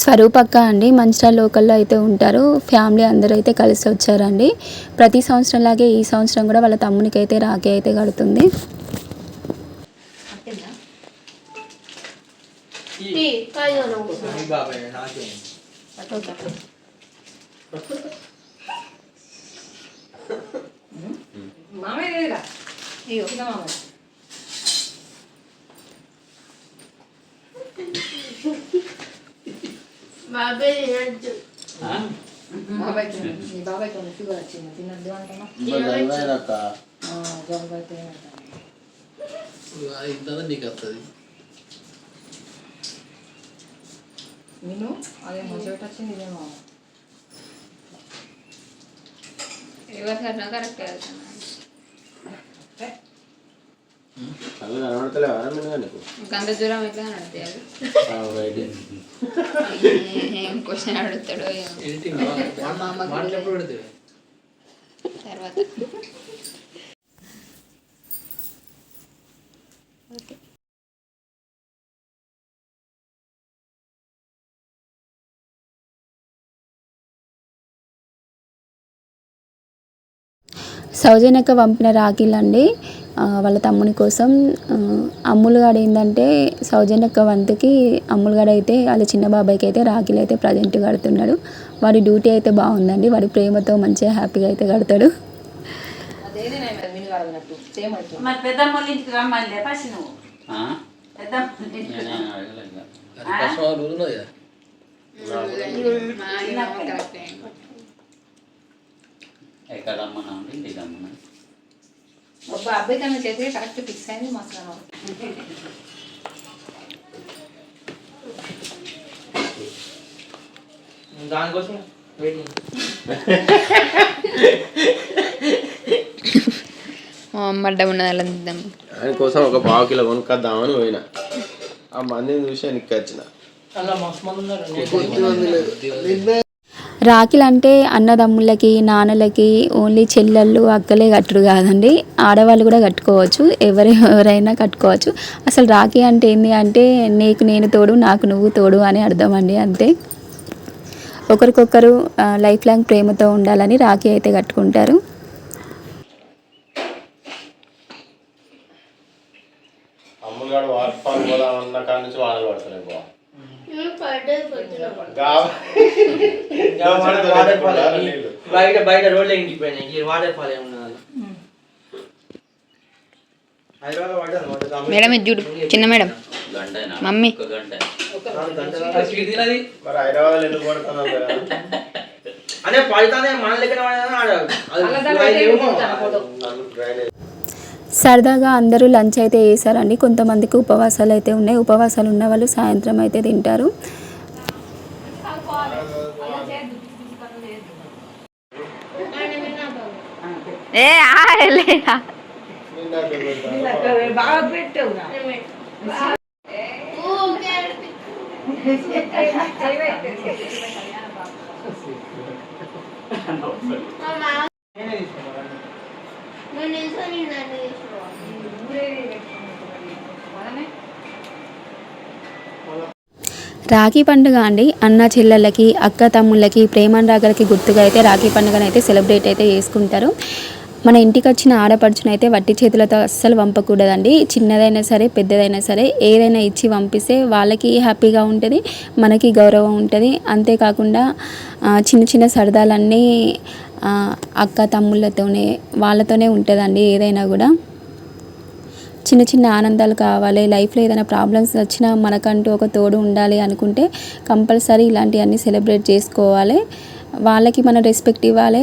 స్వరూపక్క అండి. మంచిర్యాల లోకల్లో అయితే ఉంటారు. ఫ్యామిలీ అందరూ అయితే కలిసి వచ్చారండి. ప్రతి సంవత్సరం లాగే ఈ సంవత్సరం కూడా వాళ్ళ తమ్మునికి అయితే రాఖీ అయితే కడుతుంది. మామయ్య మామయ్య బాబాయ్ మీ బాబాయ్కి ఉంది షుగర్ వచ్చింది. తినద్దు అంటున్నా జలుబు అయితే ఇంత నీకు వస్తుంది నేను అదే మంచిగా వచ్చింది ఇదేమో. కరెక్ట్ వెళ్తాను. కళ్ళు కనబడతలేవా. నీకు? గంట దూరం ఎట్లా రైట్. ఏం క్వశ్చన్ అడుగుతాడో తర్వాత. సౌజన్యక్క పంపిన రాఖీలండి. వాళ్ళ తమ్ముని కోసం అమ్ములుగాడు ఏంటంటే సౌజన్యక్క వంతుకి అమ్ములుగాడు అయితే వాళ్ళ చిన్న బాబాయ్కి అయితే రాఖీలు అయితే ప్రజెంట్ కడుతున్నాడు. వాడి డ్యూటీ అయితే బాగుందండి. వాడి ప్రేమతో మంచిగా హ్యాపీగా అయితే కడతాడు. అదేదే కరెక్ట్ రమ్మన్నా రమ్మన్నా ఒక అబ్బాయి ఫిక్స్ అయింది మసాలా దానికోసం వెయిటింగ్. ఉన్నది ఆయన కోసం ఒక పావు కిలో కొనుక్కొద్దామని పోయినా. ఆ మందిని చూసి వెనక్కి వచ్చిన. అలా మస్తు మంది ఉన్నారు. రాఖీలు అంటే అన్నదమ్ములకి నాన్నలకి ఓన్లీ చెల్లెళ్ళు అక్కలే కట్టుడు కాదండి. ఆడవాళ్ళు కూడా కట్టుకోవచ్చు ఎవరు ఎవరైనా కట్టుకోవచ్చు. అసలు రాఖీ అంటే ఏంది అంటే నీకు నేను తోడు నాకు నువ్వు తోడు అని అర్థం అండి అంతే. ఒకరికొకరు లైఫ్ లాంగ్ ప్రేమతో ఉండాలని రాఖీ అయితే కట్టుకుంటారు. అమ్ములుగాడు వాటర్ ఫాల్ పోదామన్న కాడ నుంచి వానలు బయట బయట రోడ్లు వాటర్ ఫాల్. మేడం ఇది చూడు చిన్న మేడం. మమ్మీ. మన లెక్కన సరదాగా అందరూ లంచ్ అయితే వేసారండి కొంతమందికి ఉపవాసాలు అయితే ఉన్నాయి. ఉపవాసాలు ఉన్న వాళ్ళు సాయంత్రం అయితే తింటారు. ఏ లేరా రాఖీ పండుగ అండి. అన్న చెల్లెళ్ళకి అక్క తమ్ముళ్ళకి ప్రేమానురాగాలకి గుర్తుగా అయితే రాఖీ పండుగను అయితే సెలబ్రేట్ అయితే చేసుకుంటారు. మన ఇంటికి వచ్చిన ఆడపడుచునైతే అయితే వట్టి చేతులతో అస్సలు పంపకూడదండి చిన్నదైనా సరే పెద్దదైనా సరే ఏదైనా ఇచ్చి పంపిస్తే వాళ్ళకి హ్యాపీగా ఉంటుంది మనకి గౌరవం ఉంటుంది. అంతేకాకుండా చిన్న చిన్న సరదాలన్నీ అక్క తమ్ముళ్ళతోనే వాళ్ళతోనే ఉంటుందండి ఏదైనా కూడా. చిన్న చిన్న ఆనందాలు కావాలి లైఫ్లో ఏదైనా ప్రాబ్లమ్స్ వచ్చినా మనకంటూ ఒక తోడు ఉండాలి అనుకుంటే కంపల్సరీ ఇలాంటివన్నీ సెలబ్రేట్ చేసుకోవాలి. వాళ్ళకి మనం రెస్పెక్ట్ ఇవ్వాలి.